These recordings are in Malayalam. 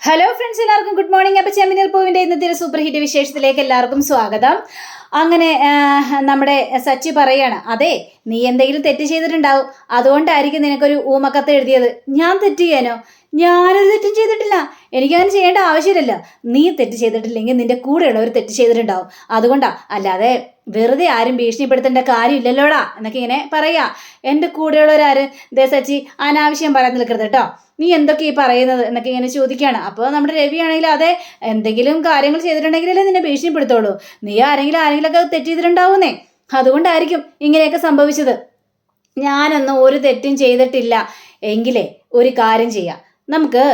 ഹലോ ഫ്രണ്ട്സ് എല്ലാവർക്കും ഗുഡ് മോർണിംഗ് അപ്പോൾ ചെമ്മിനിൽ പൂവിന്റെ ഇന്നത്തെ ഒരു സൂപ്പർ ഹിറ്റ് വിശേഷത്തിലേക്ക് എല്ലാവർക്കും സ്വാഗതം. അങ്ങനെ നമ്മുടെ സച്ചി പറയാണ് അതെ നീ എന്തെങ്കിലും തെറ്റ് ചെയ്തിട്ടുണ്ടാവും. അതുകൊണ്ടായിരിക്കും നിനക്കൊരു ഊമക്കത്ത് എഴുതിയത്. ഞാൻ തെറ്റ് ചെയ്യാനോ? ഞാനത് തെറ്റും ചെയ്തിട്ടില്ല. എനിക്കങ്ങനെ ചെയ്യേണ്ട ആവശ്യമില്ലല്ലോ. നീ തെറ്റ് ചെയ്തിട്ടില്ലെങ്കിൽ നിന്റെ കൂടെയുള്ളവർ തെറ്റ് ചെയ്തിട്ടുണ്ടാവും. അതുകൊണ്ടാ അല്ലാതെ വെറുതെ ആരും ഭീഷണിപ്പെടുത്തേണ്ട കാര്യമില്ലല്ലോടാ എന്നൊക്കെ ഇങ്ങനെ പറയാ. എന്റെ കൂടെയുള്ളവരാര് ദേ സച്ചി അനാവശ്യം പറയാൻ നിൽക്കരുത് കേട്ടോ. നീ എന്തൊക്കെ ഈ പറയുന്നത് എന്നൊക്കെ ഇങ്ങനെ ചോദിക്കുകയാണ് അപ്പോൾ നമ്മുടെ രവി ആണെങ്കിൽ അതെ എന്തെങ്കിലും കാര്യങ്ങൾ ചെയ്തിട്ടുണ്ടെങ്കിലല്ലേ നിന്നെ ഭീഷണിപ്പെടുത്തുള്ളൂ. നീ ആരെങ്കിലും ആരെങ്കിലുമൊക്കെ തെറ്റ് ചെയ്തിട്ടുണ്ടാവുന്നേ. അതുകൊണ്ടായിരിക്കും ഇങ്ങനെയൊക്കെ സംഭവിച്ചത്. ഞാനൊന്നും ഒരു തെറ്റും ചെയ്തിട്ടില്ല. എങ്കിലേ ഒരു കാര്യം ചെയ്യാം. നമുക്ക്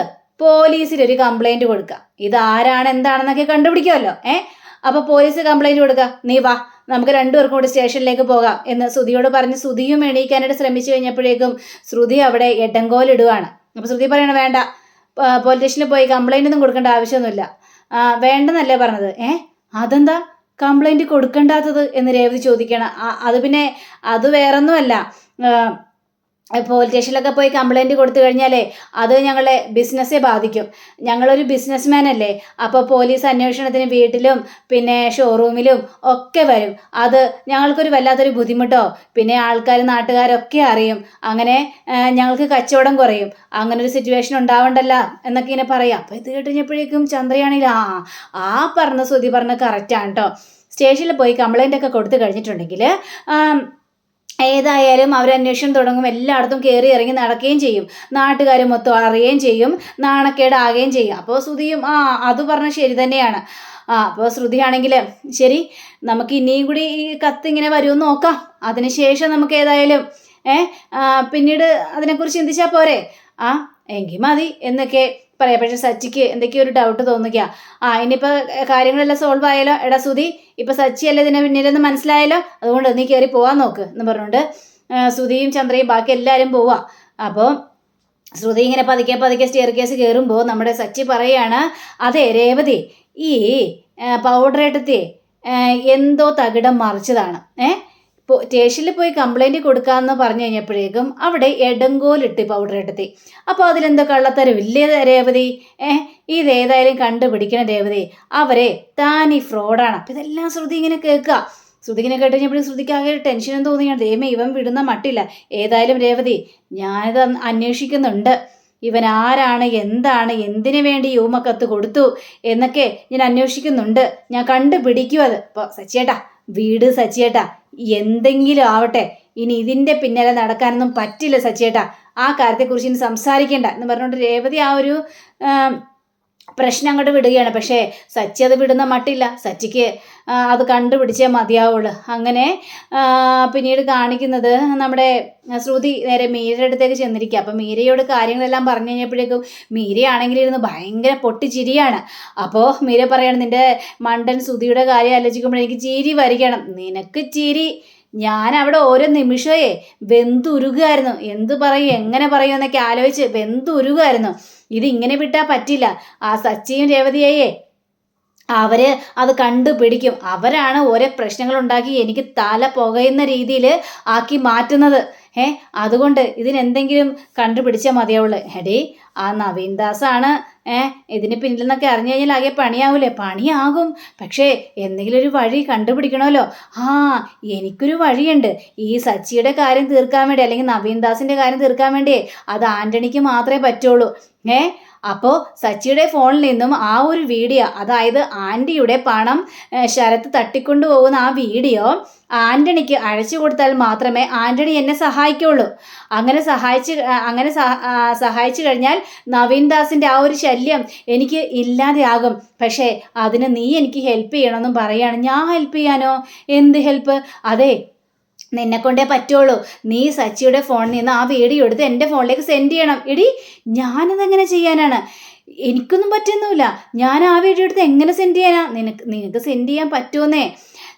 പോലീസിൽ ഒരു കംപ്ലൈന്റ് കൊടുക്കാം. ഇത് ആരാണ് എന്താണെന്നൊക്കെ കണ്ടുപിടിക്കുമല്ലോ ഏ? അപ്പൊ പോലീസ് കംപ്ലൈന്റ് കൊടുക്കുക നീ വാ നമുക്ക് രണ്ടുപേർക്കും കൂടി സ്റ്റേഷനിലേക്ക് പോകാം എന്ന് ശ്രുതിയോട് പറഞ്ഞ് ശ്രുതിയും എണീക്കാനായിട്ട് ശ്രമിച്ചു കഴിഞ്ഞപ്പോഴേക്കും ശ്രുതി അവിടെ എട്ടങ്കോലിടുവാണ് അപ്പൊ ശ്രുതി പറയണ വേണ്ട പോലീസ് സ്റ്റേഷനിൽ പോയി കംപ്ലൈന്റ് ഒന്നും കൊടുക്കേണ്ട ആവശ്യമൊന്നുമില്ല. വേണ്ടെന്നല്ലേ പറഞ്ഞത് ഏ? അതെന്താ? കംപ്ലൈന്റ് കൊടുക്കേണ്ടാത്തത് എന്ന് രേവതി ചോദിക്കണം അത് പിന്നെ അത് വേറൊന്നുമല്ല. പോലീസ് സ്റ്റേഷനിലൊക്കെ പോയി കംപ്ലൈന്റ് കൊടുത്തു കഴിഞ്ഞാലേ അത് ഞങ്ങളെ ബിസിനസ്സെ ബാധിക്കും. ഞങ്ങളൊരു ബിസിനസ്മാൻ അല്ലേ? അപ്പോൾ പോലീസ് അന്വേഷണത്തിന് വീട്ടിലും പിന്നെ ഷോറൂമിലും ഒക്കെ വരും. അത് ഞങ്ങൾക്കൊരു വല്ലാത്തൊരു ബുദ്ധിമുട്ടോ? പിന്നെ ആൾക്കാർ നാട്ടുകാരൊക്കെ അറിയും. അങ്ങനെ ഞങ്ങൾക്ക് കച്ചവടം കുറയും. അങ്ങനെ ഒരു സിറ്റുവേഷൻ ഉണ്ടാവണ്ടല്ല എന്നൊക്കെ ഇങ്ങനെ പറയാം. അപ്പോൾ ഇത് കേട്ട് കഴിഞ്ഞപ്പോഴേക്കും ചന്ദ്രയാണെങ്കിൽ ആ ആ പറഞ്ഞ ശ്രുതി പറഞ്ഞ കറക്റ്റാണ് കേട്ടോ സ്റ്റേഷനിൽ പോയി കംപ്ലൈന്റ് ഒക്കെ കൊടുത്തു കഴിഞ്ഞിട്ടുണ്ടെങ്കിൽ ഏതായാലും അവർ അന്വേഷണം തുടങ്ങും. എല്ലായിടത്തും കയറി ഇറങ്ങി നടക്കുകയും ചെയ്യും. നാട്ടുകാർ മൊത്തം അറിയുകയും ചെയ്യും. നാണക്കേടാകുകയും ചെയ്യും. അപ്പോൾ ശ്രുതിയും ആ അത് പറഞ്ഞ ശരി തന്നെയാണ്. ആ അപ്പോൾ ശ്രുതിയാണെങ്കിൽ ശരി നമുക്ക് ഇനിയും കൂടി ഈ കത്ത് ഇങ്ങനെ വരുമെന്ന് നോക്കാം. അതിനുശേഷം നമുക്ക് ഏതായാലും ഏ ആ, പിന്നീട് അതിനെക്കുറിച്ച് ചിന്തിച്ചാൽ പോരെ. ആ എങ്കിൽ മതി എന്നൊക്കെ പറയാം. പക്ഷെ സച്ചിക്ക് എന്തൊക്കെയോ ഒരു ഡൗട്ട് തോന്നുക ആ ഇനിയിപ്പോൾ കാര്യങ്ങളെല്ലാം സോൾവ് ആയാലോ? എടാ സുധി സച്ചി അല്ല ഇതിനെ പിന്നിലെന്ന് മനസ്സിലായാലോ അതുകൊണ്ട് നീ കയറി പോവാൻ നോക്ക് എന്ന് പറഞ്ഞുകൊണ്ട് സുധിയും ചന്ദ്രയും ബാക്കി എല്ലാവരും പോവാ. അപ്പോൾ ശ്രുതി ഇങ്ങനെ പതുക്കെ പതുക്കെ സ്റ്റെയർ കേസ് കയറുമ്പോൾ നമ്മുടെ സച്ചി പറയാണ് അതെ രേവതി ഈ പൗഡർ എടുത്തേ എന്തോ തകിടം മറിച്ചതാണ്. ഏ? ഇപ്പോൾ സ്റ്റേഷനിൽ പോയി കംപ്ലൈന്റ് കൊടുക്കാമെന്ന് പറഞ്ഞു കഴിഞ്ഞപ്പോഴേക്കും അവിടെ എടങ്കോലിട്ട് പൗഡർ എടുത്തി. അപ്പോൾ അതിലെന്തോ കള്ളത്തരം? ഇല്ലേ രേവതി? ഏഹ് ഇതേതായാലും കണ്ടുപിടിക്കണം രേവതി. അവരെ താൻ ഈ ഫ്രോഡാണ് അപ്പം ഇതെല്ലാം ശ്രുതി ഇങ്ങനെ കേൾക്കുക ശ്രുതി ഇങ്ങനെ കേട്ട് കഴിഞ്ഞപ്പോഴും ശ്രുതിക്ക് ആകെ ടെൻഷനും തോന്നിയാണ്. ദൈവമേ ഇവൻ വിടുന്ന മട്ടില്ല. ഏതായാലും രേവതി ഞാനിത് അന്വേഷിക്കുന്നുണ്ട്. ഇവൻ ആരാണ് എന്താണ് എന്തിനു വേണ്ടി യൂമക്കത്ത് കൊടുത്തു എന്നൊക്കെ ഞാൻ അന്വേഷിക്കുന്നുണ്ട്. ഞാൻ കണ്ടുപിടിക്കും അത്. ഇപ്പോൾ സച്ചിയേട്ടാ വീട് സച്ചിയേട്ടാ. എന്തെങ്കിലും ആവട്ടെ ഇനി ഇതിന്റെ പിന്നാലെ നടക്കാനൊന്നും പറ്റില്ല സച്ചേട്ടാ ആ കാര്യത്തെക്കുറിച്ച് ഇനി സംസാരിക്കേണ്ട എന്ന് പറഞ്ഞുകൊണ്ട് രേവതി ആ ഒരു പ്രശ്നം അങ്ങോട്ട് വിടുകയാണ്. പക്ഷേ സച്ചി അത് വിടുന്ന മട്ടില്ല. സച്ചിക്ക് അത് കണ്ടുപിടിച്ചേ മതിയാവുള്ളൂ. അങ്ങനെ പിന്നീട് കാണിക്കുന്നത് നമ്മുടെ ശ്രുതി നേരെ മീരയുടെ അടുത്തേക്ക് ചെന്നിരിക്കുക അപ്പം മീരയോട് കാര്യങ്ങളെല്ലാം പറഞ്ഞു കഴിഞ്ഞപ്പോഴേക്കും മീരയാണെങ്കിൽ ഇരുന്ന് ഭയങ്കര പൊട്ടിച്ചിരിയാണ്. അപ്പോൾ മീര പറയണം നിന്റെ മണ്ടൻ ശ്രുതിയുടെ കാര്യം ആലോചിക്കുമ്പോൾ എനിക്ക് ചിരി വരികയാണ് നിനക്ക് ചിരി ഞാൻ അവിടെ ഓരോ നിമിഷമേ വെന്തുരുകയായിരുന്നു എന്ത് പറയും എങ്ങനെ പറയും എന്നൊക്കെ ആലോചിച്ച് വെന്തുരുകയായിരുന്നു ഇത് ഇങ്ങനെ വിട്ടാൽ പറ്റില്ല. ആ സച്ചിയും രേവതിയേയേ അവർ അത് കണ്ടുപിടിക്കും. അവരാണ് ഓരോ പ്രശ്നങ്ങൾ ഉണ്ടാക്കി എനിക്ക് തല പുകയുന്ന രീതിയിൽ ആക്കി മാറ്റുന്നത്. ഏ അതുകൊണ്ട് ഇതിനെന്തെങ്കിലും കണ്ടുപിടിച്ചാൽ മതിയാവുള്ളൂ. എടേ ആ നവീൻ ദാസാണ് ഏ ഇതിന് പിന്നിൽ നിന്നൊക്കെ അറിഞ്ഞു കഴിഞ്ഞാൽ ആകെ പണിയാവൂലേ? പണിയാകും. പക്ഷേ എന്തെങ്കിലും ഒരു വഴി കണ്ടുപിടിക്കണമല്ലോ. ആ എനിക്കൊരു വഴിയുണ്ട്. ഈ സച്ചിയുടെ കാര്യം തീർക്കാൻ വേണ്ടി അല്ലെങ്കിൽ നവീൻ ദാസിന്റെ കാര്യം തീർക്കാൻ വേണ്ടിയേ അത് ആന്റണിക്ക് മാത്രമേ പറ്റുള്ളൂ. ഏ അപ്പോൾ സച്ചിയുടെ ഫോണിൽ നിന്നും ആ ഒരു വീഡിയോ അതായത് ആന്റിയുടെ പണം ശരത്ത് തട്ടിക്കൊണ്ടു പോകുന്ന ആ വീഡിയോ ആന്റണിക്ക് അഴച്ചു കൊടുത്താൽ മാത്രമേ ആന്റണി എന്നെ സഹായിക്കുള്ളൂ. അങ്ങനെ സഹായിച്ച് അങ്ങനെ സഹ- സഹായിച്ചു കഴിഞ്ഞാൽ നവീൻ ദാസിന്റെ ആ ഒരു ശല്യം എനിക്ക് ഇല്ലാതെയാകും. പക്ഷേ അതിന് നീ എനിക്ക് ഹെൽപ്പ് ചെയ്യണമെന്നും പറയാണ്. ഞാൻ ഹെൽപ്പ് ചെയ്യാനോ? എന്ത് ഹെൽപ്പ് അതെ നിന്നെ കൊണ്ടേ പറ്റുള്ളൂ. നീ സച്ചിയുടെ ഫോണിൽ നിന്ന് ആ വീഡിയോ എടുത്ത് എന്റെ ഫോണിലേക്ക് സെൻഡ് ചെയ്യണം. എടി ഞാനതെങ്ങനെ ചെയ്യാനാണ്? എനിക്കൊന്നും പറ്റുന്നില്ല ഞാൻ ആ വീഡിയോ എടുത്ത് എങ്ങനെ സെൻഡ് ചെയ്യാനാ? നിനക്ക് നിനക്ക് സെൻഡ് ചെയ്യാൻ പറ്റുമെന്നേ.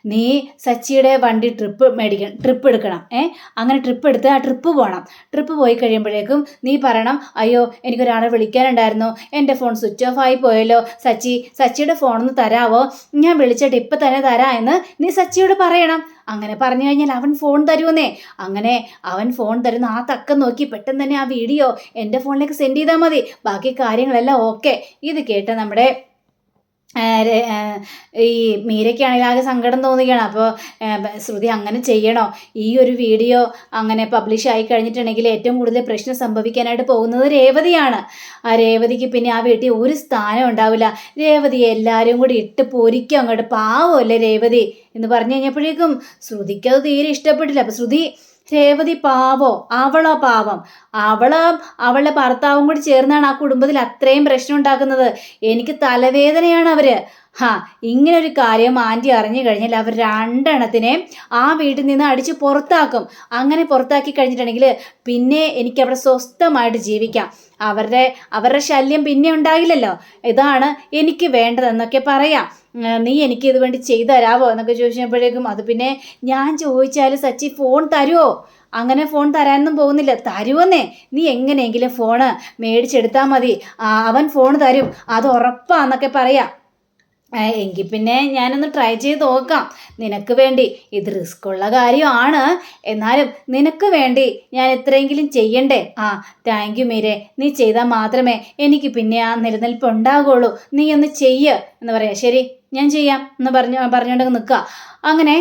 നീ സച്ചിയുടെ വണ്ടി ട്രിപ്പ് മേടിക്കണം ട്രിപ്പ് എടുക്കണം ഏ? അങ്ങനെ ട്രിപ്പ് എടുത്ത് ആ ട്രിപ്പ് പോകണം ട്രിപ്പ് പോയി കഴിയുമ്പോഴേക്കും നീ പറയണം അയ്യോ എനിക്കൊരാളെ വിളിക്കാനുണ്ടായിരുന്നു. എന്റെ ഫോൺ സ്വിച്ച് ഓഫ് ആയി പോയല്ലോ. സച്ചി സച്ചിയുടെ ഫോണൊന്ന് തരാവോ? ഞാൻ വിളിച്ചിട്ട് ഇപ്പം തന്നെ തരാം എന്ന് നീ സച്ചിയോട് പറയണം. അങ്ങനെ പറഞ്ഞു കഴിഞ്ഞാൽ അവൻ ഫോൺ തരുമെന്നേ. അങ്ങനെ അവൻ ഫോൺ തരുന്ന ആ തക്കം നോക്കി പെട്ടെന്ന് തന്നെ ആ വീഡിയോ എന്റെ ഫോണിലേക്ക് സെൻഡ് ചെയ്താൽ മതി. ബാക്കി കാര്യങ്ങളെല്ലാം ഓക്കെ. ഇത് കേട്ട് നമ്മുടെ ഈ മീരയ്ക്കാണെങ്കിൽ ആകെ സങ്കടം തോന്നുകയാണ്. അപ്പോൾ ശ്രുതി അങ്ങനെ ചെയ്യണോ? ഈ ഒരു വീഡിയോ അങ്ങനെ പബ്ലിഷ് ആയി കഴിഞ്ഞിട്ടുണ്ടെങ്കിൽ ഏറ്റവും കൂടുതൽ പ്രശ്നം സംഭവിക്കാനായിട്ട് പോകുന്നത് രേവതിയാണ്. ആ രേവതിക്ക് പിന്നെ ആ വീട്ടിൽ ഒരു സ്ഥാനം ഉണ്ടാവില്ല. രേവതി എല്ലാവരും കൂടി ഇട്ട് പൊരിക്കും. അങ്ങോട്ട് പാവമല്ലേ രേവതി എന്ന് പറഞ്ഞു കഴിഞ്ഞപ്പോഴേക്കും ശ്രുതിക്ക് അത് തീരെ ഇഷ്ടപ്പെട്ടില്ല. അപ്പം ശ്രുതി രേവതി പാവോ? അവളോ പാവം? അവൾ അവളുടെ ഭർത്താവും കൂടി ചേർന്നാണ് ആ കുടുംബത്തിൽ അത്രയും പ്രശ്നം ഉണ്ടാക്കുന്നത്. എനിക്ക് തലവേദനയാണ് അവർ. ഹാ ഒരു കാര്യം ആന്റി അറിഞ്ഞു കഴിഞ്ഞാൽ അവർ രണ്ടെണ്ണത്തിനെ ആ വീട്ടിൽ നിന്ന് അടിച്ച് പുറത്താക്കും. അങ്ങനെ പുറത്താക്കി കഴിഞ്ഞിട്ടുണ്ടെങ്കിൽ പിന്നെ എനിക്ക് അവിടെ സ്വസ്ഥമായിട്ട് ജീവിക്കാം. അവരുടെ അവരുടെ ശല്യം പിന്നെ ഉണ്ടാകില്ലല്ലോ ഇതാണ് എനിക്ക് വേണ്ടതെന്നൊക്കെ പറയാം. നീ എനിക്ക് ഇത് വേണ്ടി ചെയ്തു തരാവോ എന്നൊക്കെ ചോദിച്ചപ്പോഴേക്കും അത് പിന്നെ ഞാൻ ചോദിച്ചാൽ സച്ചി ഫോൺ തരുമോ അങ്ങനെ ഫോൺ തരാനൊന്നും പോകുന്നില്ല. തരുമെന്നേ നീ എങ്ങനെയെങ്കിലും ഫോണ് മേടിച്ചെടുത്താൽ മതി. അവൻ ഫോൺ തരും. അത് ഉറപ്പാന്നൊക്കെ പറയാം. എങ്കിൽ പിന്നെ ഞാനൊന്ന് ട്രൈ ചെയ്ത് നോക്കാം. നിനക്ക് വേണ്ടി. ഇത് റിസ്ക് ഉള്ള കാര്യമാണ്. എന്നാലും നിനക്ക് വേണ്ടി ഞാൻ എത്രയെങ്കിലും ചെയ്യണ്ടേ? ആ താങ്ക് യു മീരെ. നീ ചെയ്താൽ മാത്രമേ എനിക്ക് പിന്നെ ആ നിലനിൽപ്പ് ഉണ്ടാകുള്ളൂ നീ ഒന്ന് ചെയ്യ് എന്ന് പറയാം. ശരി ഞാൻ ചെയ്യാം എന്ന് പറഞ്ഞു പറഞ്ഞുകൊണ്ട് നിൽക്കുക. അങ്ങനെ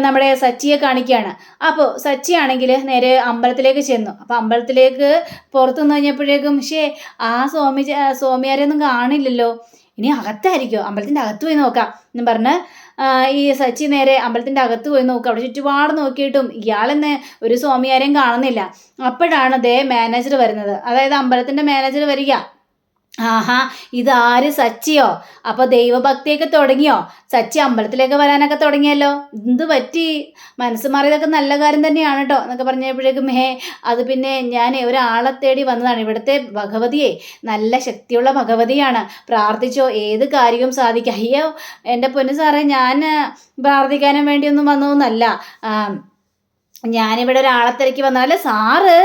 നമ്മുടെ സച്ചിയെ കാണിക്കുകയാണ്. അപ്പോൾ സച്ചി ആണെങ്കിൽ നേരെ അമ്പലത്തിലേക്ക് ചെന്നു. അപ്പോൾ അമ്പലത്തിലേക്ക് പുറത്തു നിന്ന് കഴിഞ്ഞപ്പോഴേക്കും പക്ഷേ ആ സ്വാമി സ്വാമിയാരെയൊന്നും കാണില്ലല്ലോ. ഇനി അകത്തായിരിക്കുമോ അമ്പലത്തിന്റെ അകത്ത് പോയി നോക്കാം എന്ന് പറഞ്ഞ് ഈ സച്ചി നേരെ അമ്പലത്തിന്റെ അകത്ത് പോയി നോക്കുക. അവിടെ ചുറ്റുപാട് നോക്കിയിട്ടും ഇയാളെന്ന് ഒരു സ്വാമിയാരെയും കാണുന്നില്ല. അപ്പോഴാണ് ദേ മാനേജർ വരുന്നത്. അതായത് അമ്പലത്തിന്റെ മാനേജർ വരിക. ആഹാ ഇതാര് സച്ചിയോ? അപ്പൊ ദൈവഭക്തിയൊക്കെ തുടങ്ങിയോ? സച്ചി അമ്പലത്തിലേക്ക് വരാനൊക്കെ തുടങ്ങിയല്ലോ? എന്ത് പറ്റി? മനസ്സ് മാറിയതൊക്കെ നല്ല കാര്യം തന്നെയാണ് കേട്ടോ എന്നൊക്കെ പറഞ്ഞപ്പോഴേക്കും ഹേ അത് പിന്നെ ഞാൻ ഒരാളെ തേടി വന്നതാണ്. ഇവിടുത്തെ ഭഗവതിയെ നല്ല ശക്തിയുള്ള ഭഗവതിയാണ്. പ്രാർത്ഥിച്ചോ ഏത് കാര്യവും സാധിക്കും. അയ്യോ എന്റെ പൊന്നു സാറേ ഞാൻ പ്രാർത്ഥിക്കാനും വേണ്ടിയൊന്നും വന്നതൊന്നല്ല. ഞാനിവിടെ ഒരാളെ തിരക്കി വന്നാൽ സാറ്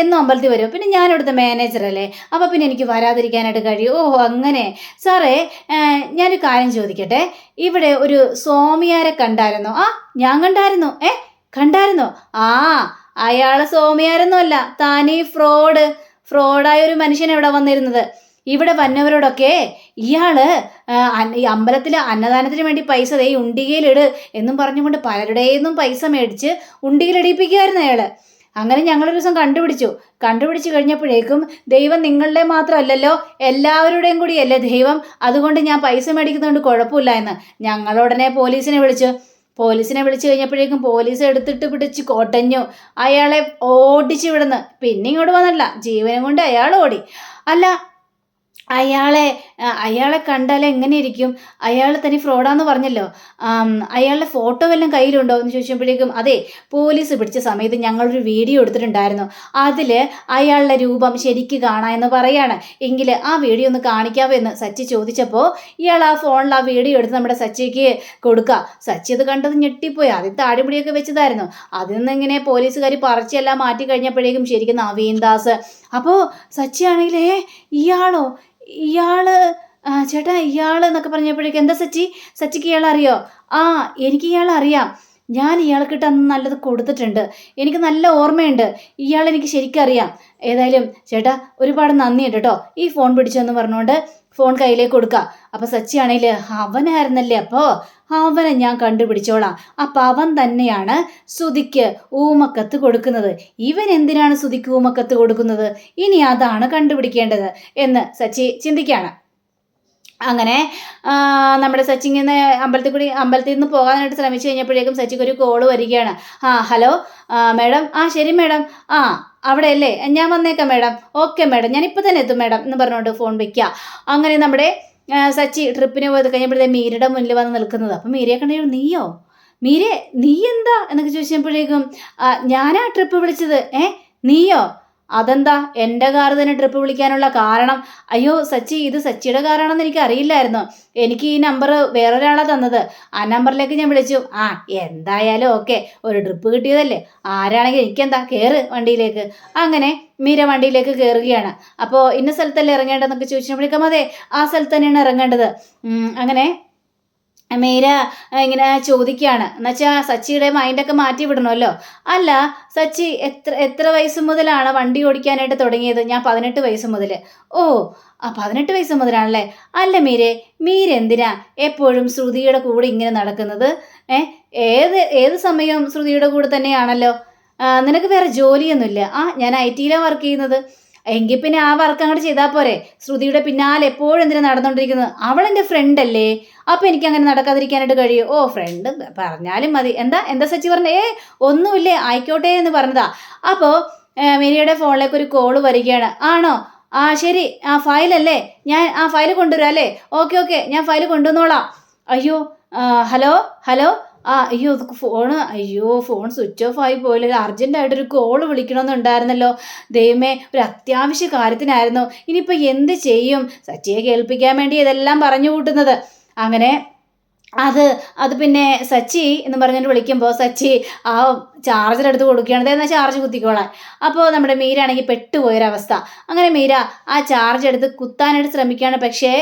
എന്നും അമ്പലത്തിൽ വരും. പിന്നെ ഞാനിവിടുത്തെ മാനേജറല്ലേ അപ്പോൾ പിന്നെ എനിക്ക് വരാതിരിക്കാനായിട്ട് കഴിയും. ഓ അങ്ങനെ. സാറേ ഞാനൊരു കാര്യം ചോദിക്കട്ടെ? ഇവിടെ ഒരു സ്വാമിയാരെ കണ്ടായിരുന്നു? ആ ഞാൻ കണ്ടായിരുന്നു. ഏ കണ്ടായിരുന്നു? ആ അയാൾ സ്വാമിയാരൊന്നും അല്ല താനീ ഫ്രോഡ്. ഫ്രോഡായ ഒരു മനുഷ്യൻ ഇവിടെ വന്നിരുന്നത്. ഇവിടെ വന്നവരോടൊക്കെ ഇയാൾ ഈ അമ്പലത്തിൽ അന്നദാനത്തിന് വേണ്ടി പൈസ ദേ ഉണ്ടികയിലിട് എന്നും പറഞ്ഞുകൊണ്ട് പലരുടെയെന്നും പൈസ മേടിച്ച് ഉണ്ടികയിലിടിപ്പിക്കുമായിരുന്നു അയാൾ. അങ്ങനെ ഞങ്ങളൊരു ദിവസം കണ്ടുപിടിച്ചു. കണ്ടുപിടിച്ചു കഴിഞ്ഞപ്പോഴേക്കും ദൈവം നിങ്ങളുടെ മാത്രമല്ലല്ലോ എല്ലാവരുടെയും കൂടിയല്ലേ ദൈവം. അതുകൊണ്ട് ഞാൻ പൈസ മേടിക്കുന്നതുകൊണ്ട് കുഴപ്പമില്ല എന്ന്. ഞങ്ങളുടനെ പോലീസിനെ വിളിച്ചു. പോലീസിനെ വിളിച്ചു കഴിഞ്ഞപ്പോഴേക്കും പോലീസ് എടുത്തിട്ട് പിടിച്ച് കൊട്ടഞ്ഞു അയാളെ ഓടിച്ചു വിടുന്നു. പിന്നെ ഇങ്ങോട്ട് വന്നില്ല ജീവനും കൊണ്ട് അയാൾ ഓടി. അല്ല അയാളെ അയാളെ കണ്ടാൽ എങ്ങനെ ഇരിക്കും അയാൾ തനി ഫ്രോഡാന്ന് പറഞ്ഞല്ലോ. അയാളുടെ ഫോട്ടോ വല്ലതും കയ്യിലുണ്ടോ എന്ന് ചോദിച്ചപ്പോഴേക്കും അതെ പോലീസ് പിടിച്ച സമയത്ത് ഞങ്ങളൊരു വീഡിയോ എടുത്തിട്ടുണ്ടായിരുന്നു. അതിൽ അയാളുടെ രൂപം ശരിക്ക് കാണാം എന്ന് പറയാണ്. എങ്കിൽ ആ വീഡിയോ ഒന്ന് കാണിക്കാവോ എന്ന് സച്ചി ചോദിച്ചപ്പോൾ ഇയാൾ ആ ഫോണിൽ ആ വീഡിയോ എടുത്ത് നമ്മുടെ സച്ചിക്ക് കൊടുക്കുക സച്ചി അത് കണ്ടത് ഞെട്ടിപ്പോയി. അതിൽ താടിമുടിയൊക്കെ വെച്ചതായിരുന്നു. അതിൽ നിന്ന് ഇങ്ങനെ പോലീസുകാർ പറിച്ചെല്ലാം മാറ്റി കഴിഞ്ഞപ്പോഴേക്കും ശരിക്കും നവീൻ ദാസ് അപ്പോൾ സച്ചി ഏ ഇയാളോ ആ, ചേട്ടാ ഇയാൾ എന്നൊക്കെ പറഞ്ഞപ്പോഴേക്കും എന്താ സച്ചി? സച്ചിക്ക് ഇയാൾ അറിയോ ആ എനിക്ക് ഇയാൾ അറിയാം ഞാൻ ഇയാൾക്കിട്ട് അന്ന് നല്ലത് കൊടുത്തിട്ടുണ്ട്. എനിക്ക് നല്ല ഓർമ്മയുണ്ട്. ഇയാളെനിക്ക് ശരിക്കറിയാം. ഏതായാലും ചേട്ടാ ഒരുപാട് നന്ദിയുണ്ട് കേട്ടോ ഈ ഫോൺ പിടിച്ചെന്ന് പറഞ്ഞുകൊണ്ട് ഫോൺ കയ്യിലേക്ക് കൊടുക്കുക അപ്പോൾ സച്ചി ആണെങ്കിൽ അവനായിരുന്നല്ലേ അപ്പോൾ അവനെ ഞാൻ കണ്ടുപിടിച്ചോളാം. അപ്പം അവൻ തന്നെയാണ് സുതിക്ക് ഊമക്കത്ത് കൊടുക്കുന്നത്. ഇവൻ എന്തിനാണ് സുതിക്ക് ഊമക്കത്ത് കൊടുക്കുന്നത്? ഇനി അതാണ് കണ്ടുപിടിക്കേണ്ടത് എന്ന് സച്ചി ചിന്തിക്കുകയാണ്. അങ്ങനെ നമ്മുടെ നമ്മുടെ സച്ചിങ്ങനെ അമ്പലത്തിൽ കൂടി അമ്പലത്തിൽ നിന്ന് പോകാനായിട്ട് ശ്രമിച്ചു കഴിഞ്ഞപ്പോഴേക്കും സച്ചിക്ക് ഒരു കോൾ വരികയാണ്. ആ ഹലോ മേഡം ആ ശരി മേഡം ആ അവിടെ അല്ലേ ഞാൻ വന്നേക്കാം മാഡം. Okay madam. ഞാൻ ഇപ്പോൾ തന്നെ എത്തും മാഡം എന്ന് പറഞ്ഞുകൊണ്ട് ഫോൺ വയ്ക്കുക. അങ്ങനെ നമ്മുടെ സച്ചി ട്രിപ്പിന് പോയത് കഴിഞ്ഞപ്പോഴത്തേ മീരയുടെ മുന്നിൽ വന്ന് നിൽക്കുന്നത്. അപ്പം മീരയെ കണ്ടു നീയോ? മീരെ നീ എന്താ എന്നൊക്കെ ചോദിച്ചപ്പോഴേക്കും "ആ, ഞാനാ ട്രിപ്പ് വിളിച്ചത്. ഏ? നീയോ? അതെന്താ? എന്റെ കാർ തന്നെ ട്രിപ്പ് വിളിക്കാനുള്ള കാരണം? അയ്യോ സച്ചി ഇത് സച്ചിയുടെ കാറാണെന്ന് എനിക്ക് അറിയില്ലായിരുന്നു. എനിക്ക് ഈ നമ്പർ വേറൊരാളാണ് തന്നത്. ആ നമ്പറിലേക്ക് ഞാൻ വിളിച്ചു. ആ എന്തായാലും ഓക്കെ ഒരു ട്രിപ്പ് കിട്ടിയതല്ലേ? ആരാണെങ്കിൽ എനിക്കെന്താ? കയറ് വണ്ടിയിലേക്ക്. അങ്ങനെ മീര വണ്ടിയിലേക്ക് കയറുകയാണ് അപ്പോൾ ഇന്ന സ്ഥലത്തല്ലേ ഇറങ്ങേണ്ടതെന്നൊക്കെ ചോദിച്ചപ്പോഴേക്കും അതെ ആ സ്ഥലത്ത് തന്നെയാണ് ഇറങ്ങേണ്ടത്. അങ്ങനെ മീര ഇങ്ങനെ ചോദിക്കുകയാണ് എന്നുവെച്ചാൽ സച്ചിയുടെ മൈൻഡൊക്കെ മാറ്റി വിടണമല്ലോ. അല്ല സച്ചി എത്ര എത്ര വയസ്സ് മുതലാണ് വണ്ടി ഓടിക്കാനായിട്ട് തുടങ്ങിയത്? ഞാൻ പതിനെട്ട് വയസ്സ് മുതൽ ഓ ആ പതിനെട്ട് വയസ്സ് മുതലാണല്ലേ? അല്ല മീരെ മീരെന്തിനാ എപ്പോഴും ശ്രുതിയുടെ കൂടെ ഇങ്ങനെ നടക്കുന്നത്? ഏ ഏത് ഏത് സമയവും ശ്രുതിയുടെ കൂടെ തന്നെയാണല്ലോ? നിനക്ക് വേറെ ജോലിയൊന്നുമില്ല. ആ ഞാൻ ഐ ടിയിലാണ് വർക്ക് ചെയ്യുന്നത്. എങ്കിൽ പിന്നെ ആ വർക്ക് അങ്ങോട്ട് ചെയ്താൽ പോരെ. ശ്രുതിയുടെ പിന്നാലെ എപ്പോഴും എന്തിനാ നടന്നുകൊണ്ടിരിക്കുന്നത് അവൾ എന്റെ ഫ്രണ്ട് അല്ലേ? അപ്പം എനിക്ക് അങ്ങനെ നടക്കാതിരിക്കാനായിട്ട് കഴിയും. ഓ ഫ്രണ്ട് പറഞ്ഞാലും മതി. എന്താ? എന്താ സച്ചി പറഞ്ഞേ? ഏ ഒന്നുമില്ലേ? ആയിക്കോട്ടെ എന്ന് പറഞ്ഞതാ. അപ്പോൾ മേരിയുടെ ഫോണിലേക്ക് ഒരു കോൾ വരികയാണ്. ആണോ? ആ ശരി. ആ ഫയലല്ലേ ഞാൻ ആ ഫയൽ കൊണ്ടുവരാം അല്ലേ? Okay okay. ഞാൻ ഫയൽ കൊണ്ടുവന്നോളാം. അയ്യോ ഹലോ? ഹലോ? ആ അയ്യോ അത് ഫോണ് അയ്യോ ഫോൺ സ്വിച്ച് ഓഫ് ആയി പോയില്ല. അർജന്റായിട്ടൊരു കോൾ വിളിക്കണമെന്നുണ്ടായിരുന്നല്ലോ. ദൈവമേ ഒരു അത്യാവശ്യ കാര്യത്തിനായിരുന്നു. ഇനിയിപ്പോൾ എന്ത് ചെയ്യും? സച്ചിയെ കേൾപ്പിക്കാൻ വേണ്ടി ഇതെല്ലാം പറഞ്ഞു കൂട്ടുന്നത്. അങ്ങനെ അത് അത് പിന്നെ സച്ചി എന്ന് പറഞ്ഞിട്ട് വിളിക്കുമ്പോൾ സച്ചി ആ ചാർജർ എടുത്ത് കൊടുക്കുകയാണ്. എന്നാൽ ചാർജ് കുത്തിക്കോളാൻ. അപ്പോൾ നമ്മുടെ മീര ആണെങ്കിൽ പെട്ടുപോയൊരവസ്ഥ. അങ്ങനെ മീര ആ ചാർജ് എടുത്ത് കുത്താനായിട്ട് ശ്രമിക്കുകയാണ്. പക്ഷേ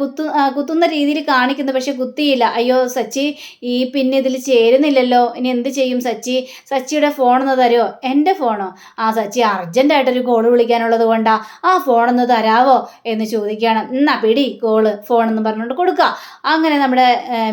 കുത്തു കുത്തുന്ന രീതിയിൽ കാണിക്കുന്നു. പക്ഷേ കുത്തിയില്ല. അയ്യോ സച്ചി ഈ പിന്നെ ഇതിൽ ചേരുന്നില്ലല്ലോ. ഇനി എന്ത് ചെയ്യും സച്ചി? സച്ചിയുടെ ഫോണൊന്ന് തരുമോ എന്റെ ഫോണോ ആ സച്ചി അർജന്റായിട്ടൊരു കോൾ വിളിക്കാനുള്ളത് കൊണ്ടാ. ആ ഫോണൊന്ന് തരാവോ? എന്ന് ചോദിക്കുകയാണ്. എന്നാ പിടി കോൾ ഫോണെന്ന് പറഞ്ഞുകൊണ്ട് കൊടുക്കുക. അങ്ങനെ നമ്മുടെ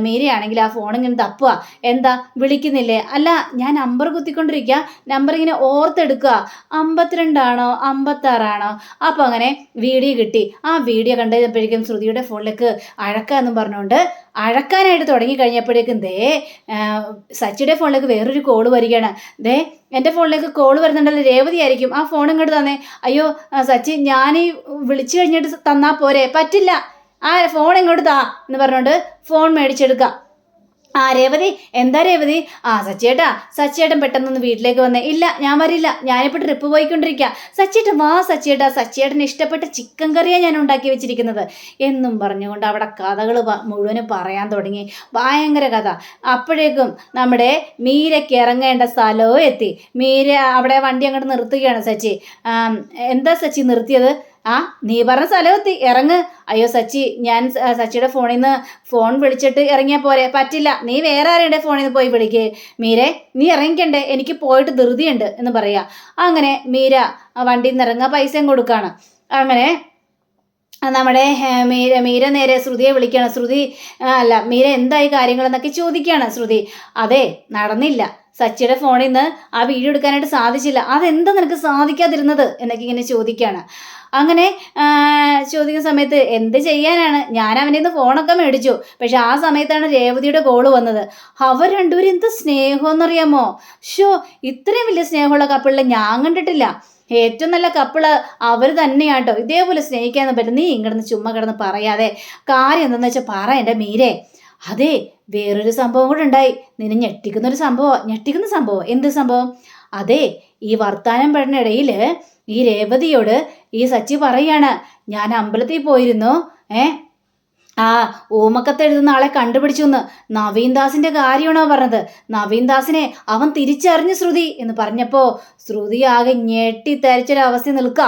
മീരയാണെങ്കിൽ ആ ഫോൺ ഇങ്ങനെ തപ്പുക എന്താ? വിളിക്കുന്നില്ലേ? അല്ല ഞാൻ നമ്പർ കുത്തിക്കൊണ്ടിരിക്കുക. നമ്പർ ഇങ്ങനെ ഓർത്തെടുക്കുക. അമ്പത്തിരണ്ടാണോ? അമ്പത്താറാണോ? അപ്പോൾ അങ്ങനെ വീഡിയോ കിട്ടി. ആ വീഡിയോ കണ്ടപ്പോഴേക്കും ശ്രുതിയുടെ ഫോണിലേക്ക് അഴക്കാന്നും പറഞ്ഞുകൊണ്ട് അഴക്കാനായിട്ട് തുടങ്ങി കഴിഞ്ഞപ്പോഴേക്കും ദേ സച്ചിയുടെ ഫോണിലേക്ക് വേറൊരു കോൾ വരികയാണ്. ദേ എന്റെ ഫോണിലേക്ക് കോൾ വരുന്നുണ്ടല്ലോ രേവതി ആയിരിക്കും. ആ ഫോൺ ഇങ്ങോട്ട് തന്നേ. അയ്യോ സച്ചി ഞാൻ ഈ വിളിച്ചു കഴിഞ്ഞിട്ട് തന്നാൽ പോരെ. പറ്റില്ല. ആ ഫോൺ ഇങ്ങോട്ട് താ എന്ന് പറഞ്ഞുകൊണ്ട് ഫോൺ മേടിച്ചെടുക്കുക. ആ രേവതി. എന്താ രേവതി? ആ സച്ചിയേട്ടാ സച്ചിയേട്ടൻ പെട്ടെന്നൊന്ന് വീട്ടിലേക്ക് വന്നേ. ഇല്ല ഞാൻ വരില്ല. ഞാനിപ്പോൾ ട്രിപ്പ് പോയിക്കൊണ്ടിരിക്കുക സച്ചേട്ടൻ വാ സച്ചിയേട്ടാ. സച്ചേട്ടന് ഇഷ്ടപ്പെട്ട ചിക്കൻ കറിയാണ് ഞാൻ ഉണ്ടാക്കി വെച്ചിരിക്കുന്നത്. എന്നും പറഞ്ഞുകൊണ്ട് അവിടെ കഥകൾ മുഴുവനും പറയാൻ തുടങ്ങി. ഭയങ്കര കഥ. അപ്പോഴേക്കും നമ്മുടെ മീരയ്ക്ക് ഇറങ്ങേണ്ട സ്ഥലവും എത്തി. മീര അവിടെ വണ്ടി അങ്ങോട്ട് നിർത്തുകയാണ് സച്ചി. എന്താ സച്ചി നിർത്തിയത്? ആ നീ പറഞ്ഞ സ്ഥലം എത്തി. ഇറങ്ങ്. അയ്യോ സച്ചി ഞാൻ സച്ചിയുടെ ഫോണിൽ നിന്ന് ഫോൺ വിളിച്ചിട്ട് ഇറങ്ങിയാൽ പോരെ. പറ്റില്ല. നീ വേറെ ആരുടെ ഫോണിൽ നിന്ന് പോയി വിളിക്ക്. മീരെ നീ ഇറങ്ങിക്കണ്ടേ? എനിക്ക് പോയിട്ട് ധൃതിയുണ്ട് എന്ന് പറയാ. അങ്ങനെ മീര വണ്ടിയിൽ നിന്ന് ഇറങ്ങുക പൈസയും കൊടുക്കാണ്. അങ്ങനെ നമ്മുടെ മീര മീര നേരെ ശ്രുതിയെ വിളിക്കുകയാണ് ശ്രുതി അല്ല മീര എന്തായി കാര്യങ്ങളെന്നൊക്കെ ചോദിക്കുകയാണ് ശ്രുതി. അതെ നടന്നില്ല. സച്ചിയുടെ ഫോണിൽ നിന്ന് ആ വീഡിയോ എടുക്കാനായിട്ട് സാധിച്ചില്ല. അതെന്താ നിനക്ക് സാധിക്കാതിരുന്നത്? എന്നൊക്കെ ഇങ്ങനെ ചോദിക്കുകയാണ് അങ്ങനെ ചോദിക്കുന്ന സമയത്ത് എന്ത് ചെയ്യാനാണ്? ഞാൻ അവനെ നിന്ന് ഫോണൊക്കെ മേടിച്ചു. പക്ഷെ ആ സമയത്താണ് രേവതിയുടെ കോൾ വന്നത്. അവർ രണ്ടുപേരും എന്ത് സ്നേഹമെന്നറിയാമോ ഷോ ഇത്രയും വലിയ സ്നേഹമുള്ള കപ്പിളിൽ ഞാൻ കണ്ടിട്ടില്ല. ഏറ്റവും നല്ല കപ്പിൾ അവർ തന്നെയാട്ടോ. ഇതേപോലെ സ്നേഹിക്കാൻ പറ്റും നീ ഇങ്ങടന്ന് ചുമ്മാ കിടന്ന് പറയാതെ. കാര്യം എന്താണെന്ന് വെച്ചാൽ പറ എന്റെ മീരെ. അതെ വേറൊരു സംഭവം കൂടെ ഉണ്ടായി. നിന്നെ ഞെട്ടിക്കുന്ന ഒരു സംഭവം ഞെട്ടിക്കുന്ന സംഭവം. എന്ത് സംഭവം? അതെ ഈ വർത്താനം പെടുന്നിടയിൽ ഈ രേവതിയോട് ഈ സച്ചി പറയാണ് ഞാൻ അമ്പലത്തിൽ പോയിരുന്നു ഏ? ആ ഓമക്കത്ത് എഴുതുന്ന ആളെ കണ്ടുപിടിച്ചു എന്ന്. നവീൻദാസിന്റെ കാര്യമാണോ പറഞ്ഞത്? നവീൻദാസിനെ അവൻ തിരിച്ചറിഞ്ഞു ശ്രുതി എന്ന് പറഞ്ഞപ്പോൾ ശ്രുതി ആകെ ഞെട്ടി തരിച്ചൊരവസ്ഥ നിൽക്കുക